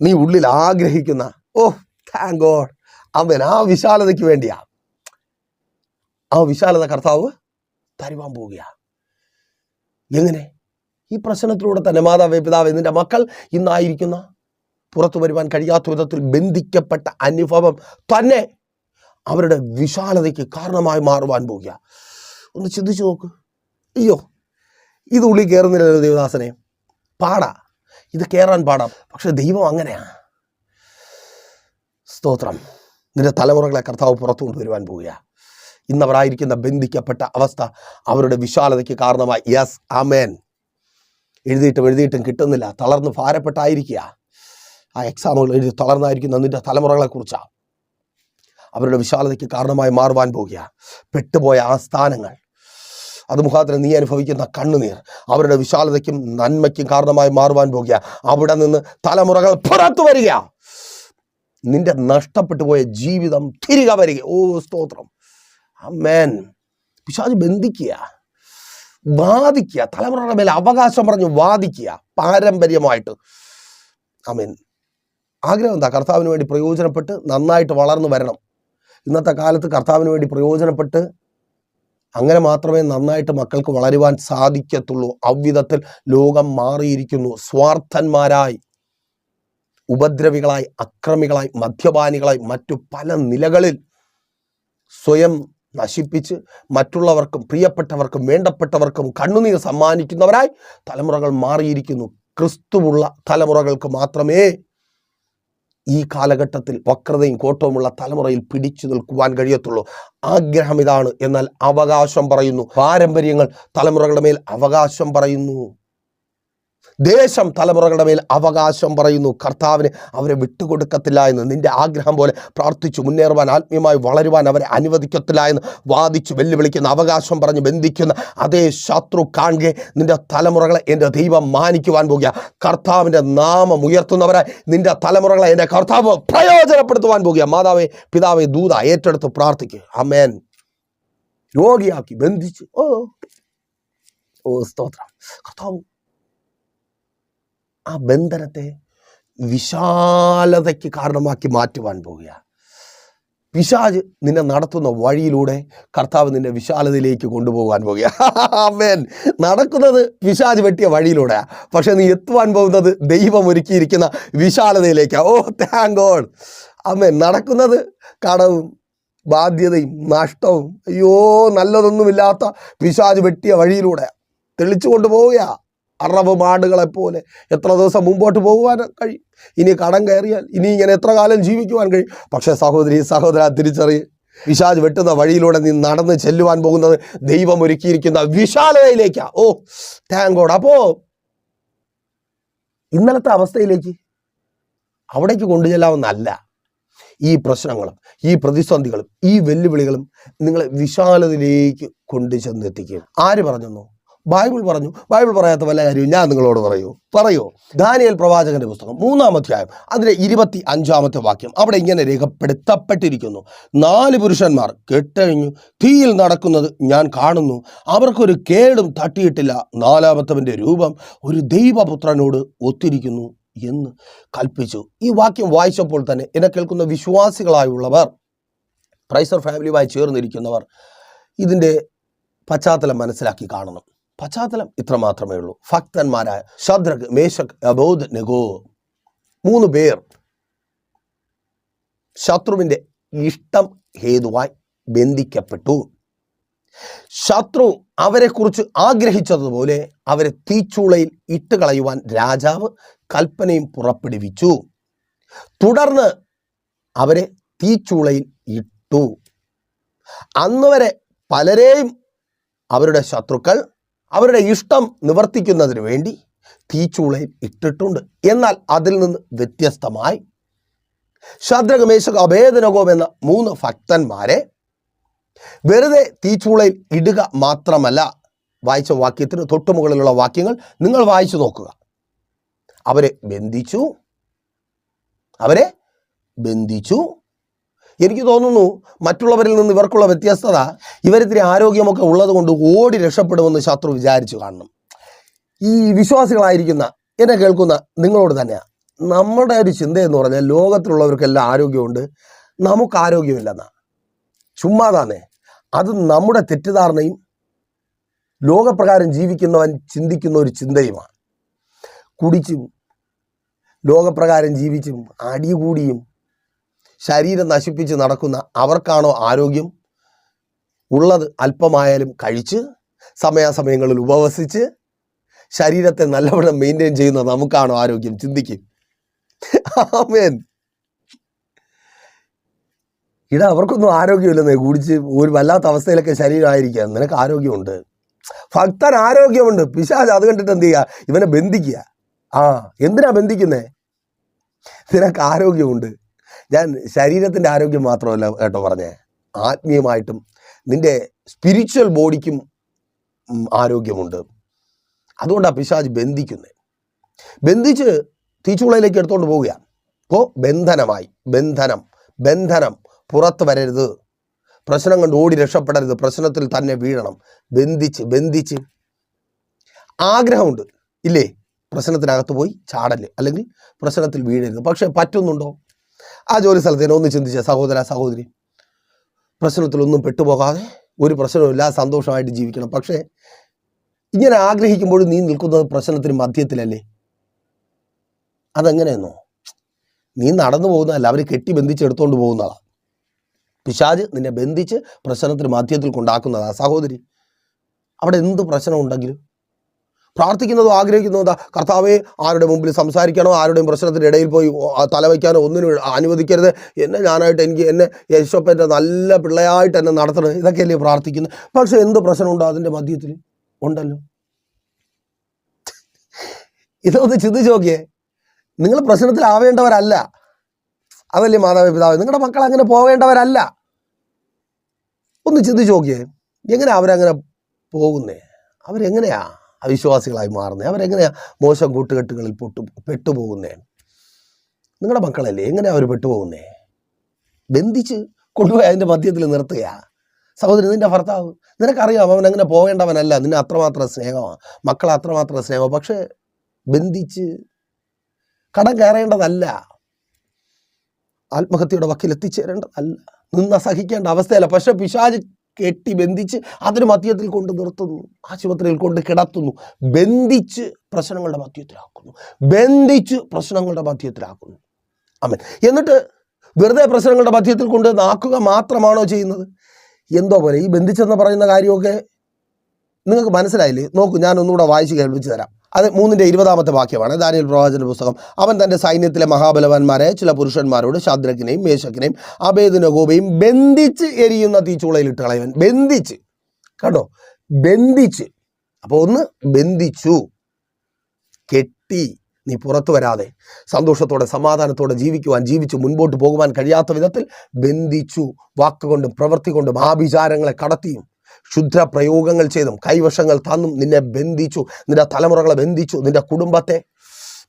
നീ ഉള്ളിൽ ആഗ്രഹിക്കുന്ന ഓ താങ്ക് ഗോഡ് അവൻ ആ വിശാലതയ്ക്ക് വേണ്ടിയാ. ആ വിശാലത കർത്താവ് തരുവാൻ പോവുകയാണ് എങ്ങനെ? ഈ പ്രശ്നത്തിലൂടെ തന്നെ മാതാവ് പിതാവ് നിന്റെ മക്കൾ ഇന്നായിരിക്കുന്ന പുറത്തു വരുവാൻ കഴിയാത്ത വിധത്തിൽ ബന്ധിക്കപ്പെട്ട അനുഭവം തന്നെ അവരുടെ വിശാലതയ്ക്ക് കാരണമായി മാറുവാൻ പോവുക ഒന്ന് ചിന്തിച്ചു നോക്ക്. അയ്യോ ഇത് ഉള്ളി കയറുന്നില്ലല്ലോ ദേവദാസനെ. പാടാ. ഇത് കയറാൻ പാടാം. പക്ഷെ ദൈവം അങ്ങനെയാ. സ്തോത്രം. നിന്റെ തലമുറകളെ കർത്താവ് പുറത്തു കൊണ്ടുവരുവാൻ പോവുക ഇന്നവരായിരിക്കുന്ന ബന്ധിക്കപ്പെട്ട അവസ്ഥ അവരുടെ വിശാലതയ്ക്ക് കാരണമായി. യെസ് ആമേൻ എഴുതിയിട്ടും എഴുതിയിട്ടും കിട്ടുന്നില്ല. തളർന്ന് ഭാരപ്പെട്ടായിരിക്കുക ആ എക്സാമുകൾ എഴുതി തളർന്നായിരിക്കുന്ന നിന്റെ തലമുറകളെക്കുറിച്ചാണ് അവരുടെ വിശാലതയ്ക്ക് കാരണമായി മാറുവാൻ പോകുക. പെട്ടുപോയ ആ സ്ഥാനങ്ങൾ. അത് മുഖാന്തരം നീ അനുഭവിക്കുന്ന കണ്ണുനീർ അവരുടെ വിശാലതയ്ക്കും നന്മയ്ക്കും കാരണമായി മാറുവാൻ പോകുക. അവിടെ നിന്ന് തലമുറകൾ പുറത്തു വരിക. നിന്റെ നഷ്ടപ്പെട്ടു പോയ ജീവിതം തിരികെ വരിക. ഓ സ്തോത്രം. അമ്മേൻ പിശാജ് ബന്ധിക്കുക. വാദിക്കുക. തലമുറയുടെ മേലെ അവകാശം പറഞ്ഞ് വാദിക്കുക. പാരമ്പര്യമായിട്ട്. അമീൻ ആഗ്രഹം എന്താ? കർത്താവിന് വേണ്ടി പ്രയോജനപ്പെട്ട് നന്നായിട്ട് വളർന്നു വരണം. ഇന്നത്തെ കാലത്ത് കർത്താവിന് വേണ്ടി പ്രയോജനപ്പെട്ട് അങ്ങനെ മാത്രമേ നന്നായിട്ട് മക്കൾക്ക് വളരുവാൻ സാധിക്കത്തുള്ളൂ. അவ்விധത്തിൽ ലോകം മാറിയിരിക്കുന്നു. സ്വാർത്ഥന്മാരായി ഉപദ്രവികളായി അക്രമികളായി മദ്യപാനികളായി മറ്റു പല നിലകളിൽ സ്വയം നശിപ്പിച്ച് മറ്റുള്ളവർക്കും പ്രിയപ്പെട്ടവർക്കും വേണ്ടപ്പെട്ടവർക്കും കണ്ണുനീർ സമ്മാനിക്കുന്നവരായി തലമുറകൾ മാറിയിരിക്കുന്നു. ക്രിസ്തുവുള്ള തലമുറകൾക്ക് മാത്രമേ ഈ കാലഘട്ടത്തിൽ വക്രതയും കോട്ടവുമുള്ള തലമുറയിൽ പിടിച്ചു നിൽക്കുവാൻ കഴിയത്തുള്ളൂ. ആഗ്രഹം ഇതാണ്. എന്നാൽ അവകാശം പറയുന്നു. പാരമ്പര്യങ്ങൾ തലമുറകളുടെ മേൽ അവകാശം പറയുന്നു. ദേശം തലമുറകളുടെ മേൽ അവകാശം പറയുന്നു. കർത്താവിന് അവരെ വിട്ടുകൊടുക്കത്തില്ല എന്ന് നിന്റെ ആഗ്രഹം പോലെ പ്രാർത്ഥിച്ചു മുന്നേറുവാൻ ആത്മീയമായി വളരുവാൻ അവരെ അനുവദിക്കത്തില്ല എന്ന് വാദിച്ചു വെല്ലുവിളിക്കുന്ന അവകാശം പറഞ്ഞ് ബന്ധിക്കുന്ന അതേ ശത്രു കാണുക നിന്റെ തലമുറകളെ എന്റെ ദൈവം മാനിക്കുവാൻ പോകുക. കർത്താവിന്റെ നാമം ഉയർത്തുന്നവരെ നിന്റെ തലമുറകളെ എന്റെ കർത്താവ് പ്രയോജനപ്പെടുത്തുവാൻ പോകുക. മാതാവേ പിതാവേ ദൂത ഏറ്റെടുത്ത് പ്രാർത്ഥിക്കുക അമേൻ രോഗിയാക്കി ബന്ധിച്ചു. ഓ ഓ സ്തോത്രം. കർത്താവ് ആ ബന്ധനത്തെ വിശാലതയ്ക്ക് കാരണമാക്കി മാറ്റുവാൻ പോവുകയാണ് പിശാജ് നിന്നെ നടത്തുന്ന വഴിയിലൂടെ കർത്താവ് നിന്നെ വിശാലതയിലേക്ക് കൊണ്ടുപോകാൻ പോകുക അമ്മേൻ [laughs] നടക്കുന്നത് പിശാജ് വെട്ടിയ വഴിയിലൂടെയാണ് പക്ഷെ നീ എത്തുവാൻ പോകുന്നത് ദൈവം ഒരുക്കിയിരിക്കുന്ന വിശാലതയിലേക്കാണ് ഓ താങ്ക് ഗോഡ് അമ്മേൻ നടക്കുന്നത് കടവും ബാധ്യതയും നഷ്ടവും. അയ്യോ നല്ലതൊന്നുമില്ലാത്ത പിശാജ് വെട്ടിയ വഴിയിലൂടെ തെളിച്ചു കൊണ്ടുപോവുക അറവ് മാടുകളെ പോലെ എത്ര ദിവസം മുമ്പോട്ട് പോകുവാൻ കഴിയും. ഇനി കടം കയറിയാൽ ഇനി ഇങ്ങനെ എത്ര കാലം ജീവിക്കുവാൻ കഴിയും. പക്ഷേ സഹോദരി സഹോദര തിരിച്ചറിയും. വിശാജ് വെട്ടുന്ന വഴിയിലൂടെ നീ നടന്ന് ചെല്ലുവാൻ പോകുന്നത് ദൈവം ഒരുക്കിയിരിക്കുന്ന വിശാലതയിലേക്കാ. ഓ താങ്ക് ഗോഡ് ഇന്നലത്തെ അവസ്ഥയിലേക്ക് അവിടേക്ക് കൊണ്ടുചെല്ലാവുന്നല്ല ഈ പ്രശ്നങ്ങളും ഈ പ്രതിസന്ധികളും ഈ വെല്ലുവിളികളും നിങ്ങളെ വിശാലതയിലേക്ക് കൊണ്ടു ചെന്നെത്തിക്കും ആര് പറഞ്ഞെന്നോ? ബൈബിൾ പറഞ്ഞു. ബൈബിൾ പറയാത്ത വല്ല കാര്യവും ഞാൻ നിങ്ങളോട് പറയൂ. പറയോ. ദാനിയൽ പ്രവാചകന്റെ പുസ്തകം മൂന്നാം അധ്യായം അതിലെ ഇരുപത്തി അഞ്ചാമത്തെ വാക്യം. അവിടെ ഇങ്ങനെ രേഖപ്പെടുത്തപ്പെട്ടിരിക്കുന്നു. നാല് പുരുഷന്മാർ കെട്ടഴിഞ്ഞു. തീയിൽ നടക്കുന്നത് ഞാൻ കാണുന്നു. അവർക്കൊരു കേടും തട്ടിയിട്ടില്ല. നാലാമത്തവന്റെ രൂപം ഒരു ദൈവപുത്രനോട് ഒത്തിരിക്കുന്നു എന്ന് കൽപ്പിച്ചു. ഈ വാക്യം വായിച്ചപ്പോൾ തന്നെ എന്നെ കേൾക്കുന്ന വിശ്വാസികളായുള്ളവർ പ്രൈസർ ഫാമിലിയുമായി ചേർന്നിരിക്കുന്നവർ ഇതിന്റെ പശ്ചാത്തലം മനസ്സിലാക്കി കാണണം. പശ്ചാത്തലം ഇത്ര മാത്രമേ ഉള്ളൂ. ഭക്തന്മാരായ ശദ്രക് മേശക് അബോധ് നഗോ മൂന്ന് പേർ ശത്രുവിന്റെ ഇഷ്ടം ഹേതുവായി ബന്ധിക്കപ്പെട്ടു. ശത്രു അവരെക്കുറിച്ച് ആഗ്രഹിച്ചതുപോലെ അവരെ തീച്ചൂളയിൽ ഇട്ടുകളയുവാൻ രാജാവ് കൽപ്പനയും പുറപ്പെടുവിച്ചു. തുടർന്ന് അവരെ തീച്ചൂളയിൽ ഇട്ടു. അന്നുവരെ പലരെയും അവരുടെ ശത്രുക്കൾ അവരുടെ ഇഷ്ടം നിവർത്തിക്കുന്നതിന് വേണ്ടി തീച്ചൂളയിൽ ഇട്ടിട്ടുണ്ട്. എന്നാൽ അതിൽ നിന്ന് വ്യത്യസ്തമായി ശദ്രകമേശക അഭേദനകോം എന്ന മൂന്ന് ഭക്തന്മാരെ വെറുതെ തീച്ചൂളയിൽ ഇടുക മാത്രമല്ല വായിച്ച വാക്യത്തിന് തൊട്ടുമുകളിലുള്ള വാക്യങ്ങൾ നിങ്ങൾ വായിച്ചു നോക്കുക. അവരെ ബന്ധിച്ചു. അവരെ ബന്ധിച്ചു. എനിക്ക് തോന്നുന്നു മറ്റുള്ളവരിൽ നിന്ന് ഇവർക്കുള്ള വ്യത്യസ്തത ഇവരിത്തിരി ആരോഗ്യമൊക്കെ ഉള്ളത് കൊണ്ട് ഓടി രക്ഷപ്പെടുമെന്ന് ശത്രു വിചാരിച്ചു കാണണം. ഈ വിശ്വാസികളായിരിക്കുന്ന എന്നെ കേൾക്കുന്ന നിങ്ങളോട് തന്നെയാണ് നമ്മുടെ ഒരു ചിന്ത എന്ന് പറഞ്ഞാൽ ലോകത്തിലുള്ളവർക്കെല്ലാം ആരോഗ്യമുണ്ട് നമുക്ക് ആരോഗ്യമില്ലെന്നാ. ചുമ്മാതാന്നേ അത് നമ്മുടെ തെറ്റിദ്ധാരണയും ലോകപ്രകാരം ജീവിക്കുന്നവൻ ചിന്തിക്കുന്ന ഒരു ചിന്തയുമാണ്. കുടിച്ചും ലോകപ്രകാരം ജീവിച്ചും അടികൂടിയും ശരീരം നശിപ്പിച്ച് നടക്കുന്ന അവർക്കാണോ ആരോഗ്യം? ഉള്ളത് അല്പമായാലും കഴിച്ച് സമയാസമയങ്ങളിൽ ഉപവസിച്ച് ശരീരത്തെ നല്ലവണ്ണം മെയിന്റെയിൻ ചെയ്യുന്ന നമുക്കാണോ ആരോഗ്യം? ചിന്തിക്കും. ആമേൻ. ഇട അവർക്കൊന്നും ആരോഗ്യമില്ലെന്നേ കുടിച്ച് ഒരു വല്ലാത്ത അവസ്ഥയിലൊക്കെ ശരീരമായിരിക്കുക. നിനക്ക് ആരോഗ്യമുണ്ട്. ഭക്തൻ ആരോഗ്യമുണ്ട്. പിശാജ് അത് കണ്ടിട്ട് എന്ത് ചെയ്യുക ഇവനെ ബന്ധിക്കുക. ആ എന്തിനാ ബന്ധിക്കുന്നേ? നിനക്ക് ആരോഗ്യമുണ്ട്. ഞാൻ ശരീരത്തിന്റെ ആരോഗ്യം മാത്രമല്ല കേട്ടോ പറഞ്ഞേ. ആത്മീയമായിട്ടും നിന്റെ സ്പിരിച്വൽ ബോഡിക്കും ആരോഗ്യമുണ്ട്. അതുകൊണ്ടാണ് പിശാജ് ബന്ധിക്കുന്നത് ബന്ധിച്ച് തീച്ചുളയിലേക്ക് എടുത്തുകൊണ്ട് പോവുക അപ്പോൾ ബന്ധനമായി. ബന്ധനം ബന്ധനം. പുറത്ത് വരരുത്. പ്രശ്നം കൊണ്ട് ഓടി രക്ഷപ്പെടരുത്. പ്രശ്നത്തിൽ തന്നെ വീഴണം. ബന്ധിച്ച് ബന്ധിച്ച്. ആഗ്രഹമുണ്ട്. ഇല്ലേ? പ്രശ്നത്തിനകത്ത് പോയി ചാടൽ. അല്ലെങ്കിൽ പ്രശ്നത്തിൽ വീഴരുത്. പക്ഷെ പറ്റുന്നുണ്ടോ? ആ ജോലി സ്ഥലത്ത് തന്നെ ഒന്ന് ചിന്തിച്ച സഹോദര സഹോദരി. പ്രശ്നത്തിലൊന്നും പെട്ടുപോകാതെ ഒരു പ്രശ്നവുമില്ല സന്തോഷമായിട്ട് ജീവിക്കണം. പക്ഷേ ഇങ്ങനെ ആഗ്രഹിക്കുമ്പോൾ നീ നിൽക്കുന്നത് പ്രശ്നത്തിന് മധ്യത്തിലല്ലേ? അതെങ്ങനെയെന്നോ. നീ നടന്നു പോകുന്നതല്ല അവർ കെട്ടി ബന്ധിച്ച് എടുത്തുകൊണ്ട് പോകുന്നതാണ് പിശാജ് നിന്നെ ബന്ധിച്ച് പ്രശ്നത്തിന് മധ്യത്തിൽ കൊണ്ടാക്കുന്നതാണ് സഹോദരി അവിടെ എന്ത് പ്രശ്നം ഉണ്ടെങ്കിലും പ്രാർത്ഥിക്കുന്നതോ ആഗ്രഹിക്കുന്നതോ എന്താ? കർത്താവെ ആരുടെ മുമ്പിൽ സംസാരിക്കണോ ആരുടെയും പ്രശ്നത്തിന്റെ ഇടയിൽ പോയി തലവയ്ക്കാനോ ഒന്നിനും അനുവദിക്കരുത്. എന്നെ ഞാനായിട്ട് എനിക്ക് എന്നെ യേശോപ്പന്റെ നല്ല പിള്ളയായിട്ട് എന്നെ നടത്തണം. ഇതൊക്കെയല്ലേ പ്രാർത്ഥിക്കുന്നത് പക്ഷെ എന്ത് പ്രശ്നമുണ്ടോ അതിന്റെ മധ്യത്തിൽ? ഉണ്ടല്ലോ. ഇതൊന്ന് ചിന്തിച്ച് നോക്കിയേ. നിങ്ങൾ പ്രശ്നത്തിലാവേണ്ടവരല്ല. അതല്ലേ മാതാപിതാവ് നിങ്ങളുടെ മക്കൾ അങ്ങനെ പോകേണ്ടവരല്ല ഒന്ന് ചിന്തിച്ച് നോക്കിയേ. എങ്ങനെയാ അവരങ്ങനെ പോകുന്നേ? അവരെങ്ങനെയാ? അവിശ്വാസികളായി മാറുന്നത്. അവരെങ്ങനെയാ മോശം കൂട്ടുകെട്ടുകളിൽ പൊട്ടു പെട്ടുപോകുന്നേ? നിങ്ങളുടെ മക്കളല്ലേ എങ്ങനെയാണ് അവർ പെട്ടുപോകുന്നേ? ബന്ധിച്ച് കൊണ്ടുപോയി അതിന്റെ മധ്യത്തിൽ നിർത്തുക സഹോദരി നിന്റെ ഭർത്താവ് നിനക്കറിയാം അവൻ അങ്ങനെ പോകേണ്ടവനല്ല നിന്നെ അത്രമാത്രം സ്നേഹമാണ് മക്കൾ അത്രമാത്രം സ്നേഹമാണ് പക്ഷേ ബന്ധിച്ച് കടം കയറേണ്ടതല്ല. ആത്മഹത്യയുടെ വക്കിൽ എത്തിച്ചേരേണ്ടതല്ല നിന്ന സഹിക്കേണ്ട അവസ്ഥയല്ല. പക്ഷെ പിശാജ് കെട്ടി ബന്ധിച്ച് അതിന് മധ്യത്തിൽ കൊണ്ട് നിർത്തുന്നു. ആശുപത്രിയിൽ കൊണ്ട് കിടത്തുന്നു. ബന്ധിച്ച് പ്രശ്നങ്ങളുടെ മധ്യത്തിലാക്കുന്നു. ബന്ധിച്ച് പ്രശ്നങ്ങളുടെ മധ്യത്തിലാക്കുന്നു. അമ്മൻ എന്നിട്ട് വെറുതെ പ്രശ്നങ്ങളുടെ മധ്യത്തിൽ കൊണ്ട് നാക്കുക മാത്രമാണോ ചെയ്യുന്നത്? എന്തോ പോലെ. ഈ ബന്ധിച്ചെന്ന് പറയുന്ന കാര്യമൊക്കെ നിങ്ങൾക്ക് മനസ്സിലായില്ലേ? നോക്കൂ ഞാൻ ഒന്നുകൂടെ വായിച്ച് കേൾപ്പിച്ച് തരാം. അത് മൂന്നിന്റെ ഇരുപതാമത്തെ വാക്യമാണ്. ദാനിയൽ പ്രവാചന പുസ്തകം. അവൻ തന്റെ സൈന്യത്തിലെ മഹാബലവാന്മാരെ ചില പുരുഷന്മാരോട് ശാദ്രക്കിനെയും മേശക്കിനെയും അഭേദനഗോപയും ബന്ധിച്ച് എരിയുന്ന തീച്ചുളയിലിട്ട് കളയവൻ. ബന്ധിച്ച്. കേട്ടോ ബന്ധിച്ച്. അപ്പോൾ ഒന്ന് ബന്ധിച്ചു. കെട്ടി. നീ പുറത്തു വരാതെ. സന്തോഷത്തോടെ സമാധാനത്തോടെ ജീവിക്കുവാൻ ജീവിച്ച് മുൻപോട്ട് പോകുവാൻ കഴിയാത്ത വിധത്തിൽ ബന്ധിച്ചു. വാക്കുകൊണ്ടും പ്രവൃത്തി കൊണ്ടും വിചാരങ്ങളെ കടത്തിയും. ക്ഷുദ്ര പ്രയോഗങ്ങൾ ചെയ്തും കൈവശങ്ങൾ തന്നും നിന്നെ ബന്ധിച്ചു നിന്റെ തലമുറകളെ ബന്ധിച്ചു നിന്റെ കുടുംബത്തെ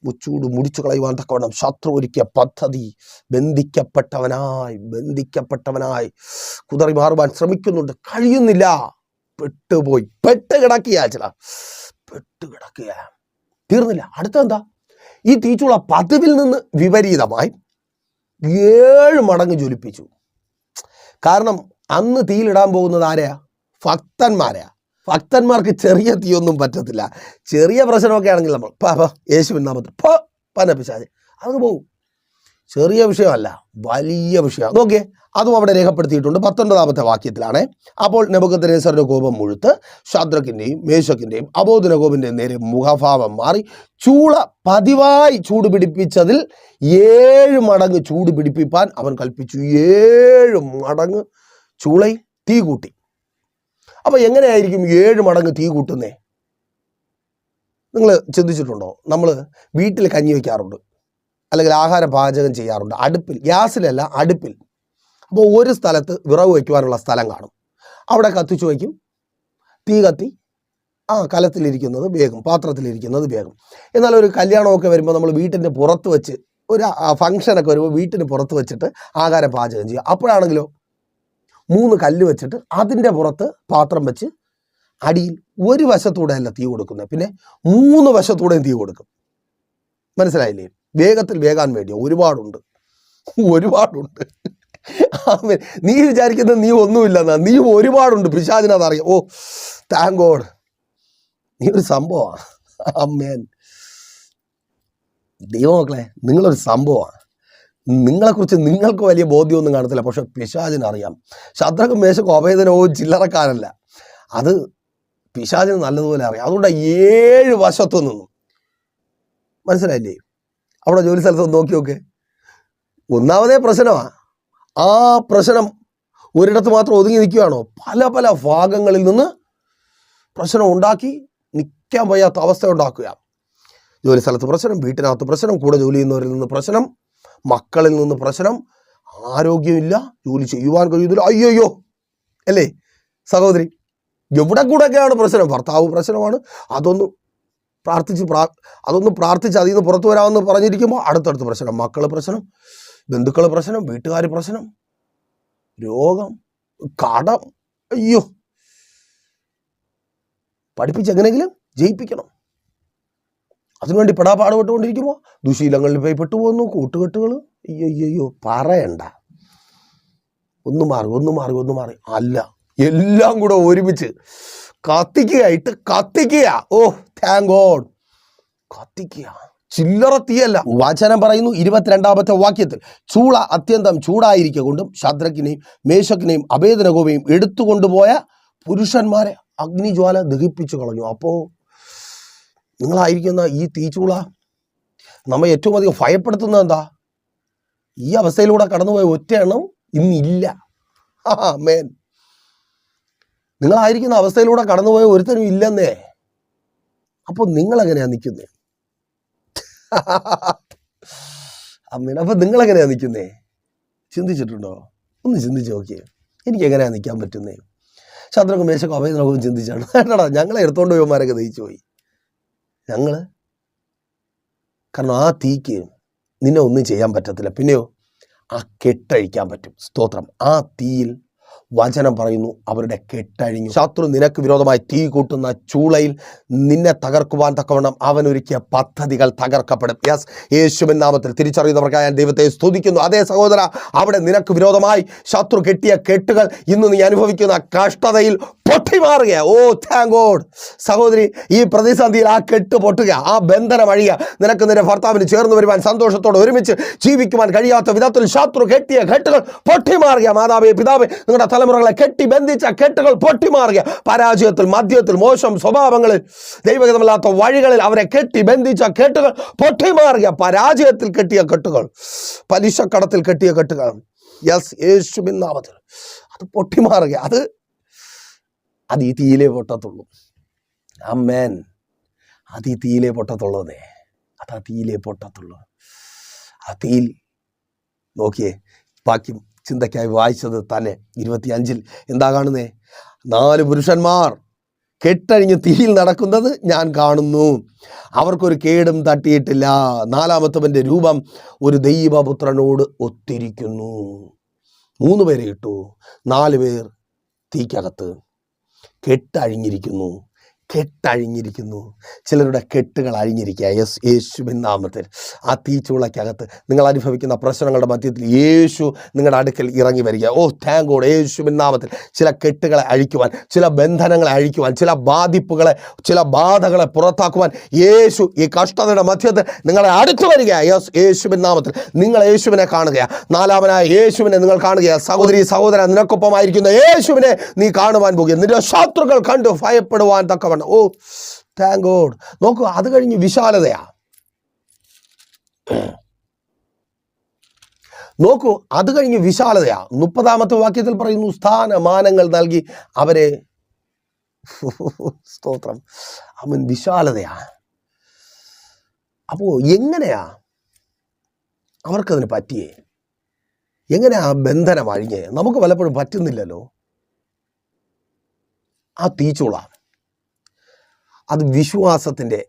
മുച്ചൂട് മുടിച്ചു കളയുവാൻ തക്കവണ്ണം ശത്രു ഒരുക്കിയ പദ്ധതി ബന്ധിക്കപ്പെട്ടവനായി ബന്ധിക്കപ്പെട്ടവനായി കുതറി മാറുവാൻ ശ്രമിക്കുന്നുണ്ട്. കഴിയുന്നില്ല. പെട്ടുപോയി. പെട്ട് കിടക്കുക ചില പെട്ട് കിടക്കുക തീർന്നില്ല. അടുത്തെന്താ? ഈ തീച്ചുള്ള പതിവിൽ നിന്ന് വിപരീതമായി ഏഴ് മടങ്ങ് ജ്വലിപ്പിച്ചു. കാരണം അന്ന് തീയിലിടാൻ പോകുന്നത് ആരെയാ? ഭക്തന്മാരെയാ ഭക്തന്മാർക്ക് ചെറിയ തീയൊന്നും പറ്റത്തില്ല. ചെറിയ പ്രശ്നമൊക്കെ ആണെങ്കിൽ നമ്മൾ പാപ്പ യേശുവിൻ നാമത്തിൽ പ പന പിശാച്. അത് പോവും. ചെറിയ വിഷയമല്ല വലിയ വിഷയമാണ് നോക്കിയേ അതും അവിടെ രേഖപ്പെടുത്തിയിട്ടുണ്ട്. പത്തൊൻപതാമത്തെ വാക്യത്തിലാണ്. അപ്പോൾ നെബുക്കദ്നേസറിന്റെ കോപം മുഴുത്ത് ശാദ്രക്കിന്റെയും മേശക്കിന്റെയും അബോധനകോപിന്റെയും നേരെ മുഖഭാവം മാറി ചൂള പതിവായി ചൂട് പിടിപ്പിച്ചതിൽ ഏഴ് മടങ്ങ് ചൂട് പിടിപ്പിപ്പാൻ അവൻ കൽപ്പിച്ചു. ഏഴ് മടങ്ങ് ചൂളയും തീ കൂട്ടി. അപ്പോൾ എങ്ങനെയായിരിക്കും ഏഴ് മടങ്ങ് തീ കൂട്ടുന്നേ? നിങ്ങൾ ചിന്തിച്ചിട്ടുണ്ടോ? നമ്മൾ വീട്ടിൽ കഞ്ഞി വയ്ക്കാറുണ്ട് അല്ലെങ്കിൽ ആഹാരം പാചകം ചെയ്യാറുണ്ട്. അടുപ്പിൽ ഗ്യാസിലല്ല അടുപ്പിൽ. അപ്പോൾ ഒരു സ്ഥലത്ത് വിറവ് വയ്ക്കുവാനുള്ള സ്ഥലം കാണും. അവിടെ കത്തിച്ചു വയ്ക്കും. തീ കത്തി ആ കലത്തിലിരിക്കുന്നത് വേഗം പാത്രത്തിലിരിക്കുന്നത് വേഗം. എന്നാൽ ഒരു കല്യാണമൊക്കെ വരുമ്പോൾ നമ്മൾ വീട്ടിന്റെ പുറത്ത് വെച്ച് ഒരു ഫംഗ്ഷനൊക്കെ വരുമ്പോൾ വീട്ടിന് പുറത്ത് വെച്ചിട്ട് ആഹാരം പാചകം ചെയ്യുക. അപ്പോഴാണെങ്കിലോ മൂന്ന് കല്ല് വെച്ചിട്ട് അതിന്റെ പുറത്ത് പാത്രം വെച്ച് അടിയിൽ ഒരു വശത്തൂടെ അല്ല തീ കൊടുക്കുന്നത്. പിന്നെ മൂന്ന് വശത്തൂടെയും തീ കൊടുക്കും. മനസ്സിലായില്ലേ? വേഗത്തിൽ വേകാൻ വേണ്ടി ഒരുപാടുണ്ട്. ഒരുപാടുണ്ട്. നീ വിചാരിക്കുന്നത് നീ ഒന്നുമില്ലെന്നാ. നീ ഒരുപാടുണ്ട്. പിശാചിനതറിയാം ഓ താങ്ക് ഗോഡ് നീ ഒരു സംഭവമാണ് അമ്മേൻ. ദൈവമക്കളെ നിങ്ങളൊരു സംഭവമാണ് നിങ്ങളെക്കുറിച്ച് നിങ്ങൾക്ക് വലിയ ബോധ്യമൊന്നും കാണത്തില്ല. പക്ഷെ പിശാചിനറിയാം. ശത്രുക്കും മേശക്കും അഭേദനവും ചില്ലറക്കാരല്ല. അത് പിശാചിന് നല്ലതുപോലെ അറിയാം. അതുകൊണ്ട് ഏഴ് വശത്തു നിന്നും. മനസ്സിലായില്ലേ? അവിടെ ജോലി സ്ഥലത്ത് നോക്കി നോക്ക്. ഒന്നാമതേ പ്രശ്നമാണ് ആ പ്രശ്നം ഒരിടത്ത് മാത്രം ഒതുങ്ങി നിൽക്കുകയാണോ? പല പല ഭാഗങ്ങളിൽ നിന്ന് പ്രശ്നം ഉണ്ടാക്കി നിൽക്കാൻ വയ്യാത്ത അവസ്ഥ ഉണ്ടാക്കുക ജോലി സ്ഥലത്ത് പ്രശ്നം വീട്ടിനകത്ത് പ്രശ്നം കൂടെ ജോലി ചെയ്യുന്നവരിൽ നിന്ന് പ്രശ്നം മക്കളിൽ നിന്ന് പ്രശ്നം ആരോഗ്യമില്ല ജോലി ചെയ്യുവാൻ കഴിയുന്നില്ല. അയ്യോയ്യോ! അല്ലേ? സഹോദരി എവിടെ കൂടെയൊക്കെയാണ് പ്രശ്നം? ഭർത്താവ് പ്രശ്നമാണ്. അതൊന്ന് പ്രാർത്ഥിച്ച് പ്രാ അതൊന്ന് പ്രാർത്ഥിച്ച് അതിൽ നിന്ന് പുറത്തു വരാമെന്ന് പറഞ്ഞിരിക്കുമ്പോൾ അടുത്തടുത്ത് പ്രശ്നം. മക്കൾ പ്രശ്നം ബന്ധുക്കൾ പ്രശ്നം വീട്ടുകാർ പ്രശ്നം രോഗം കടം. അയ്യോ! പഠിപ്പിച്ച് ജയിപ്പിക്കണം. അതിനുവേണ്ടി പെടാപാടുപെട്ടുകൊണ്ടിരിക്കുമ്പോൾ ദുശീലങ്ങളിൽ പോയി പെട്ടുപോകുന്നു കൂട്ടുകെട്ടുകൾ. അയ്യോ അയ്യോ പറയണ്ട. ഒന്ന് മാറി ഒന്ന് മാറി ഒന്ന് മാറി. അല്ല എല്ലാം കൂടെ ഒരുമിച്ച് കത്തിക്കുക ഇട്ട് കത്തിക്കുക ഓ താങ്ക് ഗോഡ് കത്തിക്കുക ചില്ലറ തീയല്ല. വചനം പറയുന്നു ഇരുപത്തിരണ്ടാമത്തെ വാക്യത്തിൽ. ചൂള അത്യന്തം ചൂടായിരിക്കുക കൊണ്ടും ശദ്രക്കിനെയും മേശക്കിനെയും അഭേദനകോമയും എടുത്തുകൊണ്ടുപോയ പുരുഷന്മാരെ അഗ്നിജ്വാല ദഹിപ്പിച്ചു കളഞ്ഞു. അപ്പോൾ നിങ്ങളായിരിക്കുന്ന ഈ തീച്ചൂള നമ്മെ ഏറ്റവും അധികം ഭയപ്പെടുത്തുന്നത് എന്താ? ഈ അവസ്ഥയിലൂടെ കടന്നുപോയ ഒറ്റ എണ്ണം ഇന്നില്ല മേൻ നിങ്ങളായിരിക്കുന്ന അവസ്ഥയിലൂടെ കടന്നുപോയ ഒരുത്തനും ഇല്ലെന്നേ. അപ്പോൾ എങ്ങനെയാ നിൽക്കുന്നേ? അപ്പൊ നിങ്ങൾ എങ്ങനെയാ നിൽക്കുന്നേ? ചിന്തിച്ചിട്ടുണ്ടോ? ഒന്ന് ചിന്തിച്ച് നോക്കിയേ. എനിക്ക് എങ്ങനെയാ നിൽക്കാൻ പറ്റുന്നേ? ശത്രുക്കും മേശക്കും അഭയനോക്കും ചിന്തിച്ചാണ്. ഞങ്ങളെ എടുത്തോണ്ട് പോയമാരൊക്കെ ദഹിച്ചു പോയി ഞങ്ങൾ കാരണം ആ തീക്ക് നിന്നെ ഒന്നും ചെയ്യാൻ പറ്റത്തില്ല. പിന്നെയോ ആ കെട്ടഴിക്കാൻ പറ്റും. സ്തോത്രം. ആ തീയിൽ വചനം പറയുന്നു അവരുടെ കെട്ടഴിഞ്ഞു. ശത്രു നിനക്ക് വിരോധമായി തീ കൂട്ടുന്ന ചൂളയിൽ നിന്നെ തകർക്കുവാൻ തക്കവണ്ണം അവൻ ഒരുക്കിയ പദ്ധതികൾ തകർക്കപ്പെടും. യെസ് യേശുവിൻ നാമത്തിൽ തിരിച്ചറിയുന്നവർക്കായി ദൈവത്തെ സ്തുതിക്കുന്നു. അതേ സഹോദര അവിടെ നിനക്ക് വിരോധമായി ശത്രു കെട്ടിയ കെട്ടുകൾ ഇന്ന് നീ അനുഭവിക്കുന്ന കഷ്ടതയിൽ പൊട്ടിമാറുക ഓ താങ്ക് ഗോഡ് സഹോദരി ഈ പ്രതിസന്ധിയിൽ ആ കെട്ട് പൊട്ടുക ആ ബന്ധനം അഴിയുക നിനക്ക് നിന്റെ ഭർത്താവിന് ചേർന്ന് വരുവാൻ സന്തോഷത്തോടെ ഒരുമിച്ച് ജീവിക്കുവാൻ കഴിയാത്ത വിധത്തിൽ ശത്രു കെട്ടിയ കെട്ടുകൾ പൊട്ടിമാറുക മാതാവേ പിതാവേ നിങ്ങളുടെ തലമുറകളെ കെട്ടി ബന്ധിച്ച കെട്ടുകൾ പൊട്ടിമാറുക. പരാജയത്തിൽ മദ്യത്തിൽ മോശം സ്വഭാവങ്ങളിൽ ദൈവഗതമല്ലാത്ത വഴികളിൽ അവരെ കെട്ടി ബന്ധിച്ച കെട്ടുകൾ പൊട്ടിമാറുക. പരാജയത്തിൽ കെട്ടിയ കെട്ടുകൾ പലിശക്കടത്തിൽ കെട്ടിയ കെട്ടുകൾ. യെസ് യേശു നാമത്തിൽ. അത് പൊട്ടിമാറുക. അത് അത് ഈ തീയിലേ പൊട്ടത്തുള്ളൂ. അമ്മേൻ അത് ഈ തീയിലേ പൊട്ടത്തുള്ളതേ. അത് ആ തീയിലേ പൊട്ടത്തുള്ളൂ. ആ തീയിൽ നോക്കിയേ ബാക്കി ചിന്തയ്ക്കായി വായിച്ചത് തന്നെ. ഇരുപത്തിയഞ്ചിൽ എന്താ കാണുന്നേ? നാല് പുരുഷന്മാർ കെട്ടഴിഞ്ഞ് തീയിൽ നടക്കുന്നത് ഞാൻ കാണുന്നു. അവർക്കൊരു കേടും തട്ടിയിട്ടില്ല. നാലാമത്തവന്റെ രൂപം ഒരു ദൈവപുത്രനോട് ഒത്തിരിക്കുന്നു. മൂന്ന് പേരെ ഇട്ടു. നാല് പേർ തീക്കകത്ത് കെട്ടഴിഞ്ഞിരിക്കുന്നു. കെട്ടഴിഞ്ഞിരിക്കുന്നു. ചിലരുടെ കെട്ടുകൾ അഴിഞ്ഞിരിക്കുക. യെസ് യേശുവിൻ നാമത്തിൽ. ആ തീച്ചുളയ്ക്കകത്ത് നിങ്ങൾ അനുഭവിക്കുന്ന പ്രശ്നങ്ങളുടെ മധ്യത്തിൽ യേശു നിങ്ങളുടെ അടുക്കൽ ഇറങ്ങി വരിക. ഓ താങ്ക് ഗോഡ് യേശുവിൻ നാമത്തിൽ ചില കെട്ടുകളെ അഴിക്കുവാൻ ചില ബന്ധനങ്ങളെ അഴിക്കുവാൻ ചില ബാധിപ്പുകളെ ചില ബാധകളെ പുറത്താക്കുവാൻ യേശു ഈ കഷ്ടതയുടെ മധ്യത്തിൽ നിങ്ങളെ അടുത്തു വരിക. യെസ് യേശുവിൻ നാമത്തിൽ നിങ്ങൾ യേശുവിനെ കാണുക. നാലാമനായ യേശുവിനെ നിങ്ങൾ കാണുക. സഹോദരി സഹോദരൻ നിനക്കൊപ്പമായിരിക്കുന്ന യേശുവിനെ നീ കാണുവാൻ പോകുക. നിന്റെ ശത്രുക്കൾ കണ്ടു ഭയപ്പെടുവാൻ തക്കവണ്ണം. ഓ താങ്ക് ഗോഡ് നോക്കൂ അത് കഴിഞ്ഞ് വിശാലതയാ. നോക്കൂ അത് കഴിഞ്ഞ് വിശാലതയാ. മുപ്പതാമത്തെ വാക്യത്തിൽ പറയുന്നു സ്ഥാനമാനങ്ങൾ നൽകി അവരെ. സ്തോത്രം. അവൻ വിശാലതയാ. അപ്പോ എങ്ങനെയാ അവർക്കതിന് പറ്റിയേ? എങ്ങനെയാ ബന്ധനം അഴിഞ്ഞേ? നമുക്ക് പലപ്പോഴും പറ്റുന്നില്ലല്ലോ. ആ തീച്ചുള. അത് വിശ്വാസത്തിന്റെ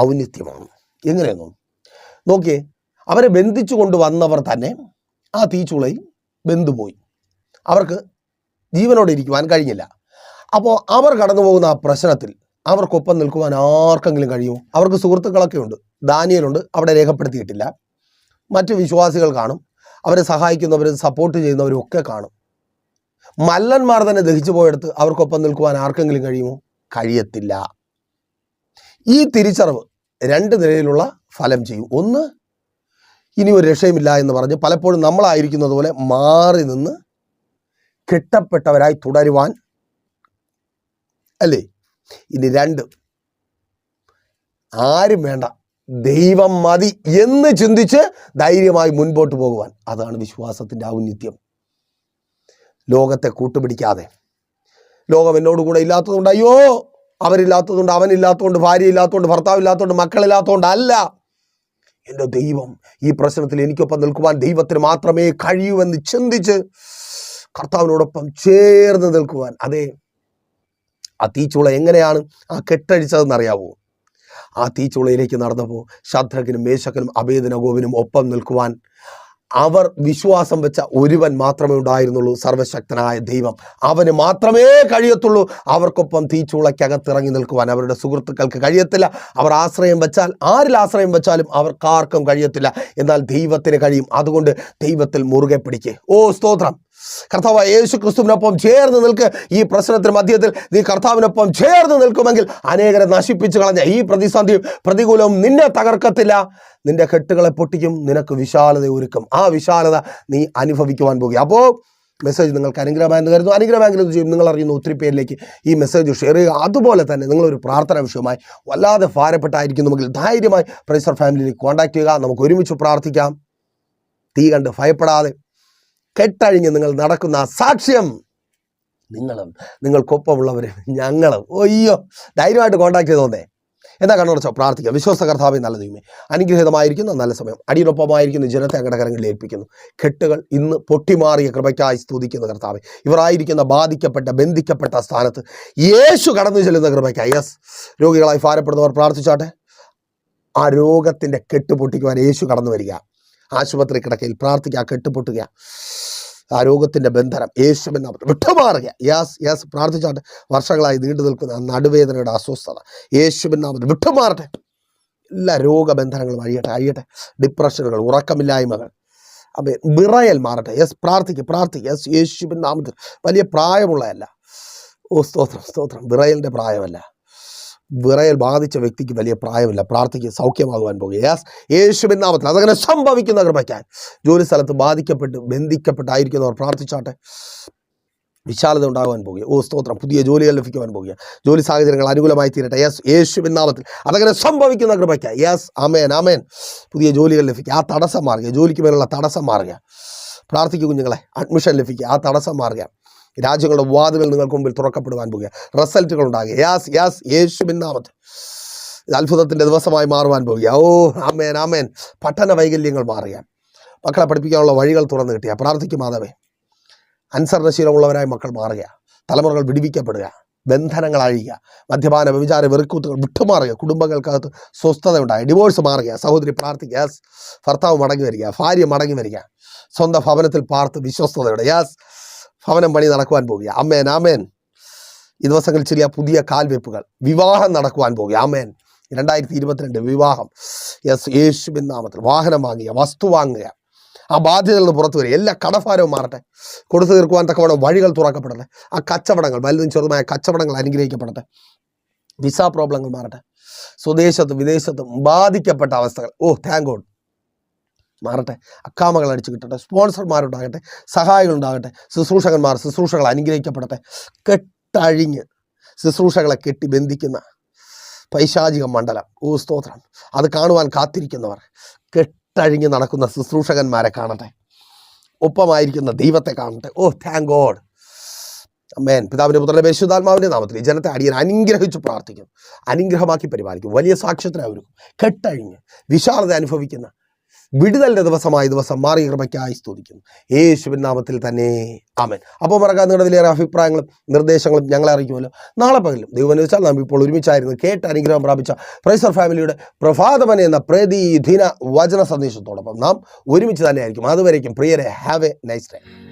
ഔന്നിത്യമാണ്. എങ്ങനെയെന്നോ. നോക്കിയേ അവരെ ബന്ധിച്ചു കൊണ്ടുവന്നവർ തന്നെ ആ തീച്ചുളയിൽ ബന്ധുപോയി. അവർക്ക് ജീവനോടെ ഇരിക്കുവാൻ കഴിഞ്ഞില്ല. അപ്പോൾ അവർ കടന്നു പോകുന്ന ആ പ്രശ്നത്തിൽ അവർക്കൊപ്പം നിൽക്കുവാൻ ആർക്കെങ്കിലും കഴിയുമോ അവർക്ക് സുഹൃത്തുക്കളൊക്കെ ഉണ്ട്. ദാനിയലുണ്ട്. അവിടെ രേഖപ്പെടുത്തിയിട്ടില്ല. മറ്റ് വിശ്വാസികൾ കാണും. അവരെ സഹായിക്കുന്നവരും സപ്പോർട്ട് ചെയ്യുന്നവരും ഒക്കെ കാണും. മല്ലന്മാർ തന്നെ ദഹിച്ചു പോയെടുത്ത് അവർക്കൊപ്പം നിൽക്കുവാൻ ആർക്കെങ്കിലും കഴിയുമോ? കഴിയത്തില്ല. ഈ തിരിച്ചറിവ് രണ്ട് നിലയിലുള്ള ഫലം ചെയ്യും. ഒന്ന് ഇനി ഒരു രക്ഷയുമില്ല എന്ന് പറഞ്ഞ് പലപ്പോഴും നമ്മളായിരിക്കുന്നത് പോലെ മാറി നിന്ന് കെട്ടപ്പെട്ടവരായി തുടരുവാൻ അല്ലേ? ഇനി രണ്ട് ആരും വേണ്ട. ദൈവം മതി എന്ന് ചിന്തിച്ച് ധൈര്യമായി മുൻപോട്ട് പോകുവാൻ. അതാണ് വിശ്വാസത്തിന്റെ ഔന്നിത്യം. ലോകത്തെ കൂട്ടുപിടിക്കാതെ. ലോകം എന്നോട് കൂടെ ഇല്ലാത്തതുകൊണ്ട് അയ്യോ അവരില്ലാത്തതുകൊണ്ട് അവനില്ലാത്തതുകൊണ്ട് ഭാര്യ ഇല്ലാത്തതുകൊണ്ട് ഭർത്താവ് ഇല്ലാത്തതുകൊണ്ട് മക്കളില്ലാത്തതുകൊണ്ട് അല്ല. എന്റെ ദൈവം ഈ പ്രശ്നത്തിൽ എനിക്കൊപ്പം നിൽക്കുവാൻ ദൈവത്തിന് മാത്രമേ കഴിയൂ എന്ന് ചിന്തിച്ച് കർത്താവിനോടൊപ്പം ചേർന്ന് നിൽക്കുവാൻ. അതെ ആ തീച്ചുള എങ്ങനെയാണ് ആ കെട്ടഴിച്ചതെന്ന് അറിയാവോ ആ തീച്ചുളയിലേക്ക് നടന്നപ്പോൾ ശദ്രക്കിനും മേശക്കനും അഭേദനഗോവിനും ഒപ്പം നിൽക്കുവാൻ അവർ വിശ്വാസം വെച്ച ഒരുവൻ മാത്രമേ ഉണ്ടായിരുന്നുള്ളൂ സർവശക്തനായ ദൈവം. അവന് മാത്രമേ കഴിയത്തുള്ളൂ. അവർക്കൊപ്പം തീച്ചൂളയ്ക്കകത്തിറങ്ങി നിൽക്കുവാൻ അവരുടെ സുഹൃത്തുക്കൾക്ക് കഴിയത്തില്ല. അവർ ആശ്രയം വെച്ചാൽ ആരിൽ ആശ്രയം വെച്ചാലും അവർക്കാർക്കും കഴിയത്തില്ല. എന്നാൽ ദൈവത്തിന് കഴിയും. അതുകൊണ്ട് ദൈവത്തിൽ മുറുകെ പിടിക്കുക ഓ സ്തോത്രം. കർത്താവ് യേശു ക്രിസ്തുവിനൊപ്പം ചേർന്ന് നിൽക്ക്. ഈ പ്രശ്നത്തിന് മധ്യത്തിൽ നീ കർത്താവിനൊപ്പം ചേർന്ന് നിൽക്കുമെങ്കിൽ അനേകരെ നശിപ്പിച്ചു കളഞ്ഞ ഈ പ്രതിസന്ധിയും പ്രതികൂലവും നിന്നെ തകർക്കത്തില്ല. നിന്റെ കെട്ടുകളെ പൊട്ടിക്കും നിനക്ക് വിശാലത ഒരുക്കും. ആ വിശാലത നീ അനുഭവിക്കുവാൻ പോകുക. അപ്പോൾ മെസ്സേജ് നിങ്ങൾക്ക് അനുഗ്രഹമായെന്ന് കരുതുന്നു. അനുഗ്രഹമെങ്കിലും ചെയ്യും? നിങ്ങൾ അറിയുന്ന ഒത്തിരി പേരിലേക്ക് ഈ മെസ്സേജ് ഷെയർ ചെയ്യുക. അതുപോലെ തന്നെ നിങ്ങളൊരു പ്രാർത്ഥന വിഷയമായി വല്ലാതെ ഭാരപ്പെട്ടായിരിക്കുന്നുവെങ്കിൽ ധൈര്യമായി പ്രൈസർ ഫാമിലിയിൽ കോൺടാക്ട് ചെയ്യുക. നമുക്ക് ഒരുമിച്ച് പ്രാർത്ഥിക്കാം. തീ കണ്ട് ഭയപ്പെടാതെ കെട്ടഴിഞ്ഞ് നിങ്ങൾ നടക്കുന്ന ആ സാക്ഷ്യം. നിങ്ങളും നിങ്ങൾക്കൊപ്പമുള്ളവരും ഞങ്ങളും. ഒയ്യോ ധൈര്യമായിട്ട് കോൺടാക്ട് ചെയ്തോന്നേ എന്താ കണ്ണുറച്ചോ പ്രാർത്ഥിക്കാം. വിശ്വാസ കർത്താവെ നല്ല ദൈവമേ. അനുഗ്രഹീതമായിരിക്കുന്ന നല്ല സമയം. അടിയിലൊപ്പമായിരിക്കുന്നു ജനത്തെ അങ്ങടെ കരങ്ങളിൽ ഏൽപ്പിക്കുന്നു. കെട്ടുകൾ ഇന്ന് പൊട്ടിമാറിയ കൃപയ്ക്കായി സ്തുതിക്കുന്ന കർത്താവെ. ഇവരായിരിക്കുന്ന ബാധിക്കപ്പെട്ട ബന്ധിക്കപ്പെട്ട സ്ഥാനത്ത് യേശു കടന്നു ചെല്ലുന്ന കൃപയ്ക്കായി. യെസ് രോഗികളായി ഭാരപ്പെടുന്നവർ പ്രാർത്ഥിച്ചാട്ടെ. ആ രോഗത്തിന്റെ കെട്ട് പൊട്ടിക്കുവാൻ യേശു കടന്നു വരിക. ആശുപത്രി കിടക്കയിൽ പ്രാർത്ഥിക്കുക കെട്ടുപൊട്ടുക ആ രോഗത്തിന്റെ ബന്ധനം യേശുവിൻ നാമത്തിൽ വിട്ടുമാറുക. യാസ് യാസ് പ്രാർത്ഥിച്ചാട്ട് വർഷങ്ങളായി നീണ്ടു നിൽക്കുന്ന നടുവേദനയുടെ അസ്വസ്ഥത യേശുവിൻ നാമത്തിൽ വിട്ടുമാറട്ടെ. എല്ലാ രോഗബന്ധനങ്ങളും അഴിയട്ടെ അഴിയട്ടെ. ഡിപ്രഷനുകൾ ഉറക്കമില്ലായ്മകൾ. അപ്പം വിറയൽ മാറട്ടെ. യെസ് പ്രാർത്ഥിക്കുക പ്രാർത്ഥിക്കുക യെസ് യേശുവിൻ നാമത്തിൽ വലിയ പ്രായമുള്ളതല്ല. ഓ സ്തോത്രം സ്തോത്രം. വിറയലിന്റെ പ്രായമല്ല. വിറയൽ ബാധിച്ച വ്യക്തിക്ക് വലിയ പ്രായമില്ല. പ്രാർത്ഥിക്ക് സൗഖ്യമാകുവാൻ പോകുക യാസ് യേശുവിൻ നാമത്തിൽ അതങ്ങനെ സംഭവിക്കുന്ന കൃപയ്ക്കാൻ ജോലി സ്ഥലത്ത് ബാധിക്കപ്പെട്ട് ബന്ധിക്കപ്പെട്ടായിരിക്കുന്നവർ പ്രാർത്ഥിച്ചാട്ടെ. വിശാലത ഉണ്ടാകുവാൻ പോകുക. ഓ സ്തോത്രം. പുതിയ ജോലികൾ ലഭിക്കുവാൻ പോകുക. ജോലി സാഹചര്യങ്ങൾ അനുകൂലമായി തീരട്ടെ. യെസ് യേശുവിൻ നാമത്തിൽ അതങ്ങനെ സംഭവിക്കുന്ന കൃപയ്ക്ക് യെസ് അമേൻ അമേൻ പുതിയ ജോലികൾ ലഭിക്കുക. ആ തടസ്സം മാറുക. ജോലിക്ക് മേലുള്ള തടസ്സം മാറുക. പ്രാർത്ഥിക്കുക കുഞ്ഞുങ്ങളെ അഡ്മിഷൻ ലഭിക്കുക. ആ തടസ്സം മാറുക. രാജ്യങ്ങളുടെ വാതിലുകൾ നിങ്ങൾക്ക് മുമ്പിൽ തുറക്കപ്പെടുവാൻ പോകുക. റിസൾട്ടുകൾ ഉണ്ടാകുക. യാസ് യാസ് യേശു നാമത്തിൽ. ഇത് അത്ഭുതത്തിന്റെ ദിവസമായി മാറുവാൻ പോകുക. ഓ ആമേൻ ആമേൻ. പഠന വൈകല്യങ്ങൾ മാറുക മക്കളെ പഠിപ്പിക്കാനുള്ള വഴികൾ തുറന്നു കിട്ടിയ പ്രാർത്ഥിക്കും മാധവേ അനുസരണശീലമുള്ളവരായി മക്കൾ മാറുക. തലമുറകൾ വിടിവിക്കപ്പെടുക. ബന്ധനങ്ങൾ അഴിയുക. മദ്യപാന വ്യഭിചാര വെറുക്കൂത്തുകൾ വിട്ടുമാറുക. കുടുംബങ്ങൾക്കകത്ത് സ്വസ്ഥത ഉണ്ടാകുക. ഡിവോഴ്സ് മാറുക. സഹോദരി പ്രാർത്ഥിക്കുക. യാസ് ഭർത്താവ് മടങ്ങി വരിക. ഭാര്യ മടങ്ങി വരിക. സ്വന്തം ഭവനത്തിൽ പാർത്ത് വിശ്വസ്തതയോടെ. യാസ് ഭവനം പണി നടക്കുവാൻ പോകുക. അമ്മേൻ ആമേൻ. ഈ ദിവസങ്ങളിൽ ചെറിയ പുതിയ കാൽവെപ്പുകൾ വിവാഹം നടക്കുവാൻ പോകുക. ആമേൻ. രണ്ടായിരത്തി ഇരുപത്തിരണ്ട് വിവാഹം. യെസ് യേശുവിൻ നാമത്തിൽ വാഹനം വാങ്ങുക വസ്തു വാങ്ങുക. ആ ബാധ്യതകളിൽ നിന്ന് പുറത്തു വരിക. എല്ലാ കടഭാരവും മാറട്ടെ. കൊടുത്തു തീർക്കുവാൻ തക്കവണ്ണം വഴികൾ തുറക്കപ്പെടട്ടെ. ആ കച്ചവടങ്ങൾ വലുതും ചെറുതുമായ കച്ചവടങ്ങൾ അനുഗ്രഹിക്കപ്പെടട്ടെ. വിസ പ്രോബ്ലങ്ങൾ മാറട്ടെ. സ്വദേശത്തും വിദേശത്തും ബാധിക്കപ്പെട്ട അവസ്ഥകൾ. ഓ താങ്ക് ഗോഡ് മാറട്ടെ. അക്കാമകൾ അടിച്ചു കിട്ടട്ടെ സ്പോൺസർമാരുണ്ടാകട്ടെ. സഹായികളുണ്ടാകട്ടെ. ശുശ്രൂഷകന്മാർ ശുശ്രൂഷകൾ അനുഗ്രഹിക്കപ്പെടട്ടെ. കെട്ടഴിഞ്ഞ് ശുശ്രൂഷകളെ കെട്ടി ബന്ധിക്കുന്ന പൈശാചിക മണ്ഡലം. ഓ സ്തോത്രം. അത് കാണുവാൻ കാത്തിരിക്കുന്നവർ കെട്ടഴിഞ്ഞ് നടക്കുന്ന ശുശ്രൂഷകന്മാരെ കാണട്ടെ. ഒപ്പമായിരിക്കുന്ന ദൈവത്തെ കാണട്ടെ. ഓ താങ്ക് ഗോഡ് അമ്മേൻ പിതാവിന്റെ പുത്രന്റെ പരിശുദ്ധാത്മാവിന്റെ നാമത്തിൽ ഈ ജനത്തെ അടിയൻ അനുഗ്രഹിച്ച് പ്രാർത്ഥിക്കും അനുഗ്രഹമാക്കി പരിപാലിക്കും. വലിയ സാക്ഷ്യത്തിനായിരിക്കും കെട്ടഴിഞ്ഞ് വിശാലത അനുഭവിക്കുന്ന വിടുതലിന്റെ ദിവസമായ ദിവസം മാറിയ കൃപയ്ക്കായി സ്തുതിക്കുന്നു. യേശുവിൻ നാമത്തിൽ തന്നെ. ആമൻ. അപ്പോൾ മറക്കാൻ നിങ്ങളുടെ വലിയ അഭിപ്രായങ്ങളും നിർദ്ദേശങ്ങളും ഞങ്ങളെ അറിയിക്കുമല്ലോ. നാളെ പകലും ദൈവം വെച്ചാൽ നാം ഇപ്പോൾ ഒരുമിച്ചായിരുന്നു കേട്ട് അനുഗ്രഹം പ്രാപിച്ച പ്രൈസർ ഫാമിലിയുടെ പ്രഭാതമന എന്ന പ്രതിദിന വചന സന്ദേശത്തോടൊപ്പം നാം ഒരുമിച്ച് തന്നെയായിരിക്കും. അതുവരേക്കും പ്രിയരെ have a nice day